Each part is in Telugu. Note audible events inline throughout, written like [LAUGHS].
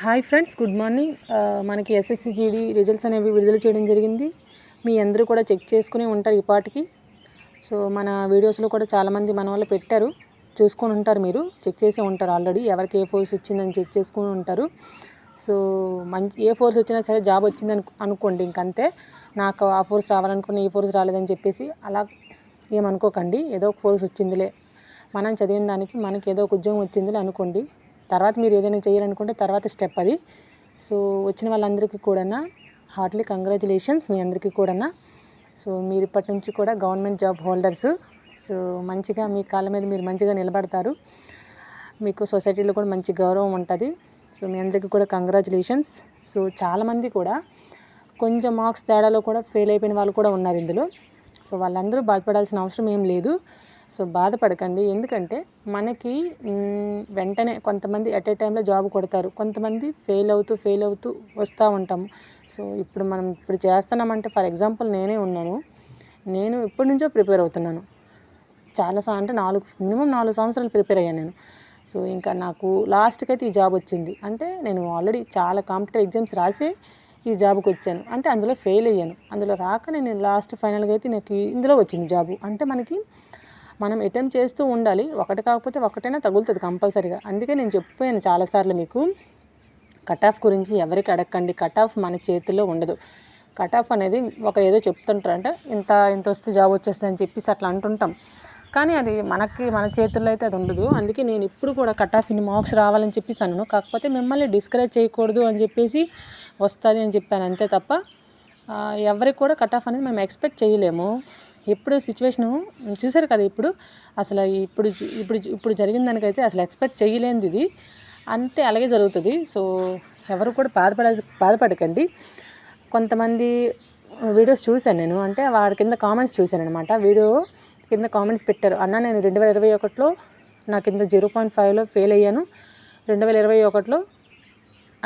Hi friends good morning. మనకి ఎస్ఎస్సి జీడీ రిజల్ట్స్ అనేవి విడుదల చేయడం జరిగింది. మీ అందరూ కూడా చెక్ చేసుకుని ఉంటారు ఈ పాటికి. సో మన వీడియోస్లో కూడా చాలామంది మన వాళ్ళు పెట్టారు. చూసుకొని ఉంటారు మీరు. చెక్ చేసి ఉంటారు ఆల్రెడీ. ఎవరికి ఏ ఫోర్స్ వచ్చిందని చెక్ చేసుకుని ఉంటారు. సో మంచి ఏ ఫోర్స్ వచ్చినా సరే జాబ్ వచ్చింది అను అనుకోండి ఇంకంతే. నాకు ఆ ఫోర్స్ రావాలనుకున్న ఈ ఫోర్స్ రాలేదని చెప్పేసి అలా ఏమనుకోకండి. ఏదో ఒక ఫోర్స్ వచ్చిందిలే. మనం చదివిన దానికి మనకి ఏదో ఒక ఉద్యోగం వచ్చిందిలే అనుకోండి. తర్వాత మీరు ఏదైనా చేయాలనుకుంటే తర్వాత స్టెప్ అది. సో వచ్చిన వాళ్ళందరికీ కూడా హార్ట్లీ కంగ్రాచులేషన్స్ మీ అందరికీ కూడా సో మీరు ఇప్పటి నుంచి కూడా గవర్నమెంట్ జాబ్ హోల్డర్స్ సో మంచిగా మీ కాళ్ళ మీద మీరు మంచిగా నిలబడతారు. మీకు సొసైటీలో కూడా మంచి గౌరవం ఉంటుంది. సో మీ అందరికీ కూడా కంగ్రాచులేషన్స్ సో చాలామంది కూడా కొంచెం మార్క్స్ తేడాలో కూడా ఫెయిల్ అయిపోయిన వాళ్ళు కూడా ఉన్నారు ఇందులో. సో వాళ్ళందరూ బాధపడాల్సిన అవసరం ఏం లేదు. సో బాధపడకండి. ఎందుకంటే మనకి వెంటనే కొంతమంది అట్ ఏ టైంలో జాబ్ కొడతారు. కొంతమంది ఫెయిల్ అవుతూ ఫెయిల్ అవుతూ వస్తూ ఉంటాము. సో ఇప్పుడు మనం ఇప్పుడు చేస్తున్నామంటే ఫర్ ఎగ్జాంపుల్ నేనే ఉన్నాను. నేను ఇప్పటి నుంచో ప్రిపేర్ అవుతున్నాను. చాలా సా అంటే నాలుగు మినిమం నాలుగు సంవత్సరాలు ప్రిపేర్ అయ్యాను నేను. సో ఇంకా నాకు లాస్ట్కి అయితే ఈ జాబ్ వచ్చింది. అంటే నేను ఆల్రెడీ చాలా కాంపిటేటివ్ ఎగ్జామ్స్ రాసి ఈ జాబ్కి వచ్చాను. అంటే అందులో ఫెయిల్ అయ్యాను. అందులో రాక నేను లాస్ట్ ఫైనల్గా అయితే నాకు ఇందులో వచ్చింది జాబు అంటే మనకి మనం అటెంప్ట్ చేస్తూ ఉండాలి. ఒకటి కాకపోతే ఒకటైనా తగులుతుంది కంపల్సరీగా. అందుకే నేను చెప్పాను చాలాసార్లు మీకు. కట్ ఆఫ్ గురించి ఎవరికి అడగండి కట్ ఆఫ్ మన చేతిలో ఉండదు. కట్ ఆఫ్ అనేది ఒక ఏదో చెప్తుంటారంటే ఇంత ఇంత వస్తే జాబ్ వచ్చేస్తుంది అని చెప్పేసి అట్లా అంటుంటాం. కానీ అది మనకి మన చేతుల్లో అయితే అది ఉండదు. అందుకే నేను ఇప్పుడు కూడా కట్ ఆఫ్ ఇన్ని మార్క్స్ రావాలని చెప్పేసి అన్నాను కాకపోతే మిమ్మల్ని డిస్కరేజ్ చేయకూడదు అని చెప్పేసి వస్తుంది అని చెప్పాను. అంతే తప్ప ఎవరికి కూడా కట్ ఆఫ్ అనేది మేము ఎక్స్పెక్ట్ చేయలేము. ఎప్పుడు సిచ్యువేషను చూసారు కదా ఇప్పుడు? అసలు ఇప్పుడు ఇప్పుడు ఇప్పుడు జరిగిన దానికైతే అసలు ఎక్స్పెక్ట్ చేయలేనిది ఇది. అంతే అలాగే జరుగుతుంది. సో ఎవరు కూడా బాధపడ బాధపడకండి. కొంతమంది వీడియోస్ చూశాను నేను. అంటే వాడి కింద కామెంట్స్ చూశాను అనమాట వీడియో కింద కామెంట్స్ పెట్టారు. అన్న నేను రెండు వేల ఇరవై ఒకటిలో నా కింద జీరో పాయింట్ ఫైవ్లో ఫెయిల్ అయ్యాను. రెండు వేల ఇరవై ఒకటిలో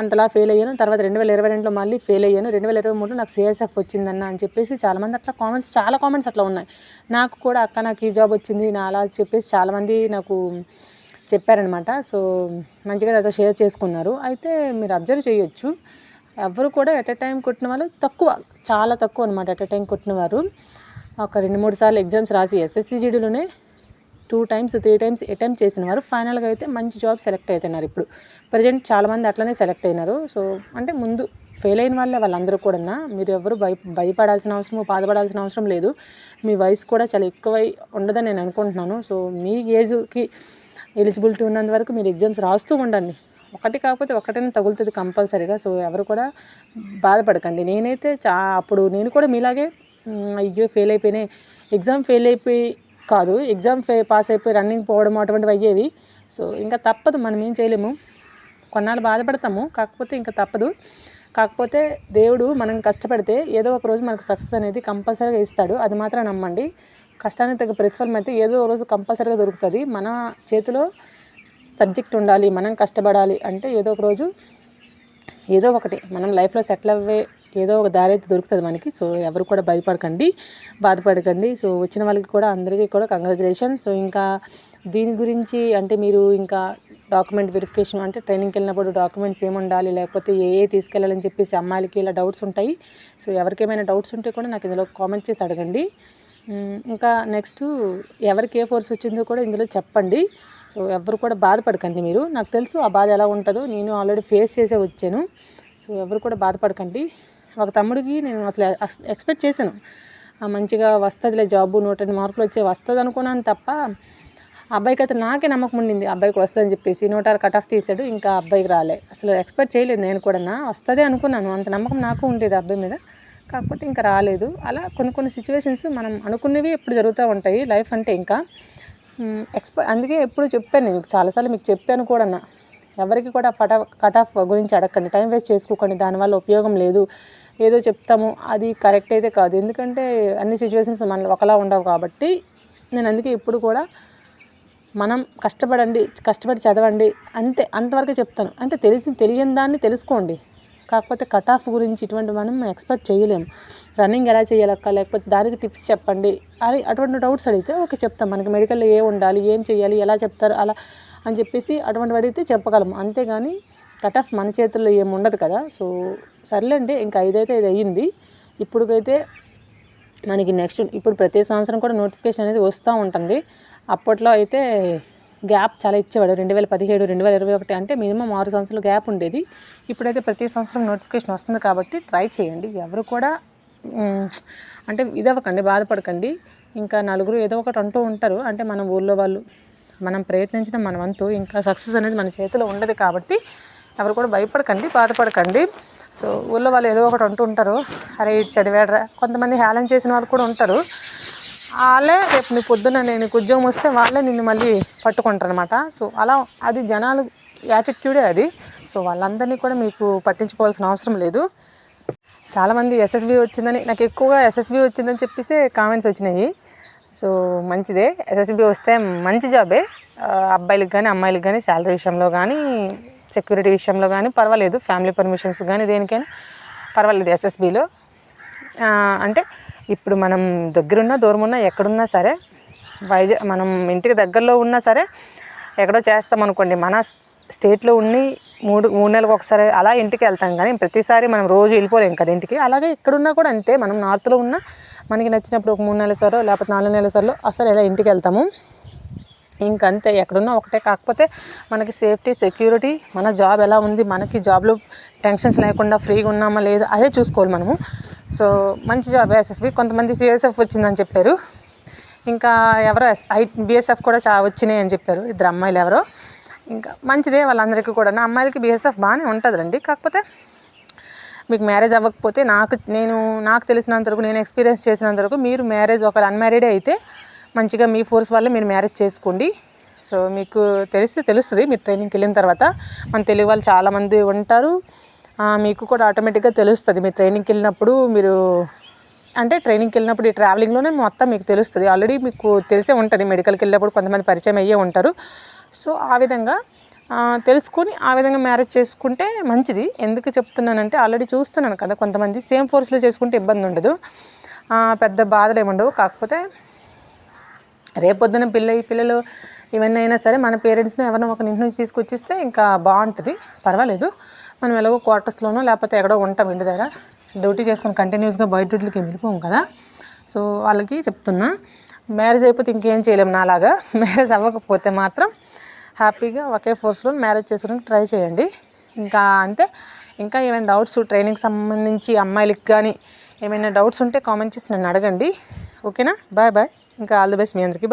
అంతలా ఫెయిల్ అయ్యాను. తర్వాత రెండు వేల ఇరవై రెండులో మళ్ళీ ఫెయిల్ అయ్యాను. రెండు వేల ఇరవై మూడులో నాకు సిఎస్ఎఫ్ వచ్చిందన్న అని చెప్పేసి చాలామంది అట్లా కామెంట్స్ చాలా కామెంట్స్ అట్లా ఉన్నాయి. నాకు కూడా అక్క నాకు ఈ జాబ్ వచ్చింది నా అలా చెప్పేసి చాలామంది నాకు చెప్పారనమాట సో మంచిగా నాతో షేర్ చేసుకున్నారు. అయితే మీరు అబ్జర్వ్ చేయొచ్చు. ఎవరు కూడా ఎట్ ఎ టైం కొట్టిన వాళ్ళు తక్కువ చాలా తక్కువ అనమాట ఎట్ ఎ టైం కొట్టిన వారు. ఒక రెండు మూడు సార్లు ఎగ్జామ్స్ రాసి SSC జీడీలోనే two times three times attempt చేసిన వారు ఫైనల్గా అయితే మంచి జాబ్ సెలెక్ట్ అవుతున్నారు ఇప్పుడు. ప్రజెంట్ చాలామంది అట్లనే సెలెక్ట్ అయినారు. సో అంటే ముందు ఫెయిల్ అయిన వాళ్ళే వాళ్ళందరూ కూడా మీరు ఎవరు భయ భయపడాల్సిన అవసరం బాధపడాల్సిన అవసరం లేదు. మీ వయసు కూడా చాలా ఎక్కువై ఉండదని నేను అనుకుంటున్నాను. సో మీ ఏజ్కి ఎలిజిబిలిటీ ఉన్నంత వరకు మీరు ఎగ్జామ్స్ రాస్తూ ఉండండి. ఒకటి కాకపోతే ఒకటైనా తగులుతుంది కంపల్సరీగా. సో ఎవరు కూడా బాధపడకండి. నేనైతే చా అప్పుడు నేను కూడా మీలాగే అయ్యో ఫెయిల్ అయిపోయినాయి. ఎగ్జామ్ ఫెయిల్ అయిపోయి కాదు. ఎగ్జామ్ ఫే పాస్ అయిపోయి రన్నింగ్ పోవడం అటువంటివి అయ్యేవి. సో ఇంకా తప్పదు. మనం ఏం చేయలేము. కొన్నాళ్ళు బాధపడతాము. కాకపోతే ఇంకా తప్పదు. కాకపోతే దేవుడు మనం కష్టపడితే ఏదో ఒక రోజు మనకు సక్సెస్ అనేది కంపల్సరీగా ఇస్తాడు. అది మాత్రం నమ్మండి. కష్టానికి తగ్గ ప్రతిఫలం అయితే ఏదో ఒక రోజు కంపల్సరీగా దొరుకుతుంది. మన చేతిలో సబ్జెక్ట్ ఉండాలి. మనం కష్టపడాలి అంటే ఏదో ఒక రోజు ఏదో ఒకటి. మనం లైఫ్లో సెటిల్ అవ్వే ఏదో ఒక దారి అయితే దొరుకుతుంది మనకి. సో ఎవరు కూడా భయపడకండి బాధపడకండి. సో వచ్చిన వాళ్ళకి కూడా అందరికీ కూడా కంగ్రాచులేషన్ సో ఇంకా దీని గురించి అంటే మీరు ఇంకా డాక్యుమెంట్ వెరిఫికేషన్ అంటే ట్రైనింగ్కి వెళ్ళినప్పుడు డాక్యుమెంట్స్ ఏమి ఉండాలి లేకపోతే ఏ ఏ తీసుకెళ్ళాలని చెప్పేసి అమ్మాయిలకి ఇలా డౌట్స్ ఉంటాయి. సో ఎవరికేమైనా డౌట్స్ ఉంటే కూడా నాకు ఇందులో కామెంట్ చేసి అడగండి. ఇంకా నెక్స్ట్ ఎవరికి ఏ ఫోర్స్ వచ్చిందో కూడా ఇందులో చెప్పండి. సో ఎవరు కూడా బాధపడకండి మీరు. నాకు తెలుసు ఆ బాధ ఎలా ఉంటుందో. నేను ఆల్రెడీ ఫేస్ చేసే వచ్చాను. సో ఎవరు కూడా బాధపడకండి. ఒక తమ్ముడికి నేను అసలు ఎక్స్పెక్ట్ చేశాను. మంచిగా వస్తుందిలే జాబు నూట ఎనిమిది మార్కులు వచ్చే వస్తుంది అనుకున్నాను తప్ప అబ్బాయికి అయితే నాకే నమ్మకం ఉండింది. అబ్బాయికి వస్తుందని చెప్పేసి నూట ఆరు కట్ ఆఫ్ తీసాడు ఇంకా అబ్బాయికి రాలే. అసలు ఎక్స్పెక్ట్ చేయలేదు నేను కూడా వస్తుంది అనుకున్నాను. అంత నమ్మకం నాకు ఉండేది ఆ అబ్బాయి మీద. కాకపోతే ఇంకా రాలేదు. అలా కొన్ని కొన్ని సిచ్యువేషన్స్ మనం అనుకునేవి ఎప్పుడు జరుగుతూ ఉంటాయి లైఫ్ అంటే ఇంకా. ఎక్స్ప అందుకే ఎప్పుడు చెప్పాను నేను చాలాసార్లు మీకు చెప్పాను కూడా ఎవరికి కూడా కట్ ఆఫ్ కట్ ఆఫ్ గురించి అడగండి టైం వేస్ట్ చేసుకోకండి. దానివల్ల ఉపయోగం లేదు. ఏదో చెప్తాము. అది కరెక్ట్ అయితే కాదు. ఎందుకంటే అన్ని సిచ్యువేషన్స్ మన ఒకలా ఉండవు కాబట్టి నేను అందుకే ఇప్పుడు కూడా మనం కష్టపడండి కష్టపడి చదవండి అంతే అంతవరకు చెప్తాను. అంటే తెలిసి తెలియని దాన్ని తెలుసుకోండి. కాకపోతే కట్ ఆఫ్ గురించి ఇటువంటి మనం ఎక్స్పెక్ట్ చేయలేము రన్నింగ్ ఎలా చేయాలక్క లేకపోతే దానికి టిప్స్ చెప్పండి. అని అటువంటి డౌట్స్ అడిగితే ఓకే చెప్తాం. మనకి మెడికల్లో ఏ ఉండాలి? ఏం చేయాలి? ఎలా చెప్తారు? అలా అని చెప్పేసి అటువంటి అడిగితే చెప్పగలం. అంతేగాని కట్ ఆఫ్ మన చేతుల్లో ఏమి ఉండదు కదా. సో సర్లేండి ఇంకా ఐదైతే ఇది అయ్యింది. ఇప్పుడుకైతే మనకి నెక్స్ట్ ఇప్పుడు ప్రతి సంవత్సరం కూడా నోటిఫికేషన్ అనేది వస్తూ ఉంటుంది. అప్పట్లో అయితే గ్యాప్ చాలా ఇచ్చేవాడు. రెండు వేల పదిహేడు రెండు వేల ఇరవై ఒకటి అంటే మినిమం ఆరు సంవత్సరాలు గ్యాప్ ఉండేది. ఇప్పుడైతే ప్రతి సంవత్సరం నోటిఫికేషన్ వస్తుంది కాబట్టి ట్రై చేయండి. ఎవరు కూడా అంటే ఇదవ్వకండి బాధపడకండి. ఇంకా నలుగురు ఏదో ఒకటి అంటూ ఉంటారు. అంటే మన ఊళ్ళో వాళ్ళు మనం ప్రయత్నించడం మన వంతు ఇంకా సక్సెస్ అనేది మన చేతిలో ఉండదు కాబట్టి ఎవరు కూడా భయపడకండి బాధపడకండి. సో ఊళ్ళో వాళ్ళు ఏదో ఒకటి అంటూ ఉంటారు. అరే చదివాడరా. కొంతమంది హేళన చేసిన వాళ్ళు కూడా ఉంటారు. వాళ్ళే రేపు నీ పొద్దున్న నేను ఉద్యోగం వస్తే వాళ్ళే నిన్ను మళ్ళీ పట్టుకుంటారు అనమాట సో అలా అది జనాలు యాటిట్యూడే అది. సో వాళ్ళందరినీ కూడా మీకు పట్టించుకోవాల్సిన అవసరం లేదు. చాలామంది ఎస్ఎస్బి వచ్చిందని నాకు ఎక్కువగా ఎస్ఎస్బి వచ్చిందని చెప్పేసి కామెంట్స్ వచ్చినాయి. సో మంచిదే. ఎస్ఎస్బి వస్తే మంచి జాబే. అబ్బాయిలకు కానీ అమ్మాయిలకు కానీ శాలరీ విషయంలో కానీ సెక్యూరిటీ విషయంలో కానీ పర్వాలేదు ఫ్యామిలీ పర్మిషన్స్ కానీ దేనికైనా పర్వాలేదు ఎస్ఎస్బిలో. అంటే ఇప్పుడు మనం దగ్గరున్నా దూరం ఎక్కడున్నా సరే వైజాగ్ మనం ఇంటికి దగ్గరలో ఉన్నా సరే ఎక్కడో చేస్తాం అనుకోండి మన స్టేట్లో ఉండి మూడు మూడు నెలలకు ఒకసారి అలా ఇంటికి వెళ్తాం కానీ ప్రతిసారి మనం రోజు వెళ్ళిపోలేం కదా ఇంటికి. అలాగే ఇక్కడున్నా కూడా అంతే మనం నార్త్లో ఉన్నా మనకి నచ్చినప్పుడు ఒక మూడు నెలల సారో లేకపోతే నాలుగు నెలల సార్లు అసలు ఇలా ఇంటికి వెళ్తాము? ఇంకంతే ఎక్కడున్నా ఒకటే. కాకపోతే మనకి సేఫ్టీ సెక్యూరిటీ మన జాబ్ ఎలా ఉంది మనకి జాబ్లో టెన్షన్స్ లేకుండా ఫ్రీగా ఉన్నామా లేదా అదే చూసుకోవాలి మనము. సో మంచి జాబ్ ఎస్ఎస్బి కొంతమంది సిఎస్ఎఫ్ వచ్చిందని చెప్పారు. ఇంకా ఎవరో ఎస్ ఐ బిఎస్ఎఫ్ కూడా చా వచ్చినాయి అని చెప్పారు. ఇద్దరు అమ్మాయిలు ఎవరో. ఇంకా మంచిదే వాళ్ళందరికీ కూడా. నా అమ్మాయిలకి బిఎస్ఎఫ్ బాగానే ఉంటుందండి కాకపోతే మీకు మ్యారేజ్ అవ్వకపోతే నాకు నేను నాకు తెలిసినంత వరకు నేను ఎక్స్పీరియన్స్ చేసినంత వరకు మీరు మ్యారేజ్ ఒక అన్మ్యారీడే అయితే మంచిగా మీ ఫోర్స్ వల్ల మీరు మ్యారేజ్ చేసుకోండి. సో మీకు తెలిస్తే తెలుస్తుంది మీరు ట్రైనింగ్కి వెళ్ళిన తర్వాత. మన తెలుగు వాళ్ళు చాలామంది ఉంటారు. మీకు కూడా ఆటోమేటిక్గా తెలుస్తుంది మీరు ట్రైనింగ్కి వెళ్ళినప్పుడు మీరు అంటే ట్రైనింగ్కి వెళ్ళినప్పుడు ఈ ట్రావెలింగ్లోనే మొత్తం మీకు తెలుస్తుంది. ఆల్రెడీ మీకు తెలిసే ఉంటుంది మెడికల్కి వెళ్ళినప్పుడు కొంతమంది పరిచయం అయ్యే ఉంటారు. సో ఆ విధంగా తెలుసుకొని ఆ విధంగా మ్యారేజ్ చేసుకుంటే మంచిది. ఎందుకు చెప్తున్నానంటే ఆల్రెడీ చూస్తున్నాను కదా కొంతమంది సేమ్ ఫోర్స్లో చేసుకుంటే ఇబ్బంది ఉండదు. పెద్ద బాధలు ఏముండవు కాకపోతే రేపొద్దున పిల్ల పిల్లలు ఇవన్నీ అయినా సరే మన పేరెంట్స్ని ఎవరినో ఒక ఇంటి నుంచి తీసుకొచ్చిస్తే ఇంకా బాగుంటుంది. పర్వాలేదు. మనం ఎలాగో క్వార్టర్స్లోనో లేకపోతే ఎక్కడో ఉంటాం ఇంటి దగ్గర. డ్యూటీ చేసుకొని కంటిన్యూస్గా బయట డ్యూటీలకి వెళ్ళిపోం కదా. సో వాళ్ళకి చెప్తున్నా. మ్యారేజ్ అయిపోతే ఇంకేం చేయలేము నాలాగా. [LAUGHS] మ్యారేజ్ అవ్వకపోతే మాత్రం హ్యాపీగా ఒకే ఫోర్స్లో మ్యారేజ్ చేసుకోవడానికి ట్రై చేయండి. ఇంకా అంటే ఇంకా ఏమైనా డౌట్స్ ట్రైనింగ్ సంబంధించి అమ్మాయిలకి కానీ ఏమైనా డౌట్స్ ఉంటే కామెంట్ చేసి నన్ను అడగండి. ఓకేనా? బాయ్ బాయ్ ఇంకా ఆల్ ది బెస్ట్ మీ అందరికీ.